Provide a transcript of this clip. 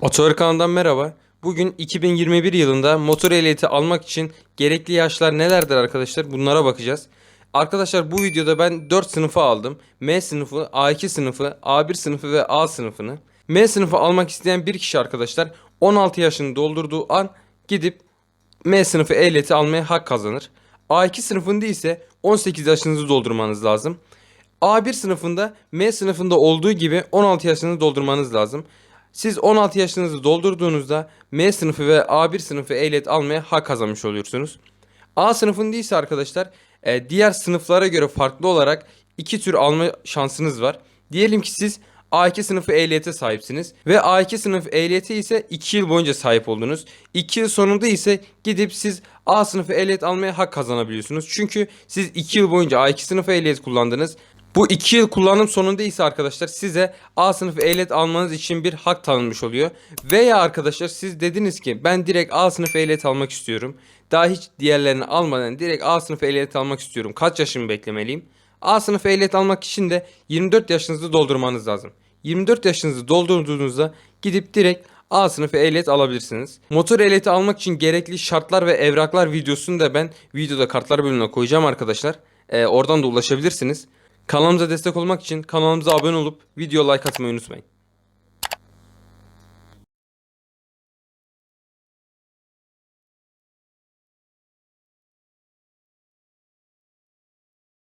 Otogar kanalından merhaba. Bugün 2021 yılında motor ehliyeti almak için gerekli yaşlar nelerdir arkadaşlar? Bunlara bakacağız. Arkadaşlar bu videoda ben 4 sınıfı aldım. M sınıfı, A2 sınıfı, A1 sınıfı ve A sınıfını. M sınıfı almak isteyen bir kişi arkadaşlar 16 yaşını doldurduğu an gidip M sınıfı ehliyeti almaya hak kazanır. A2 sınıfında ise 18 yaşınızı doldurmanız lazım. A1 sınıfında M sınıfında olduğu gibi 16 yaşını doldurmanız lazım. Siz 16 yaşınızı doldurduğunuzda M sınıfı ve A1 sınıfı ehliyet almaya hak kazanmış oluyorsunuz. A sınıfında ise arkadaşlar e, diğer sınıflara göre farklı olarak iki tür alma şansınız var. Diyelim ki siz A2 sınıfı ehliyete sahipsiniz ve A2 sınıfı ehliyete ise 2 yıl boyunca sahip oldunuz. 2 yıl sonunda ise gidip siz A sınıfı ehliyet almaya hak kazanabiliyorsunuz. Çünkü siz 2 yıl boyunca A2 sınıfı ehliyet kullandınız. Bu 2 yıl kullanım sonunda ise arkadaşlar size A sınıfı ehliyet almanız için bir hak tanınmış oluyor. Veya arkadaşlar siz dediniz ki ben direkt A sınıfı ehliyet almak istiyorum. Daha hiç diğerlerini almadan direkt A sınıfı ehliyet almak istiyorum. Kaç yaşımı beklemeliyim? A sınıfı ehliyet almak için de 24 yaşınızı doldurmanız lazım. 24 yaşınızı doldurduğunuzda gidip direkt A sınıfı ehliyet alabilirsiniz. Motor ehliyeti almak için gerekli şartlar ve evraklar videosunu da ben videoda kartlar bölümüne koyacağım arkadaşlar. Ee, oradan da ulaşabilirsiniz. Kanalımıza destek olmak için kanalımıza abone olup video like atmayı unutmayın.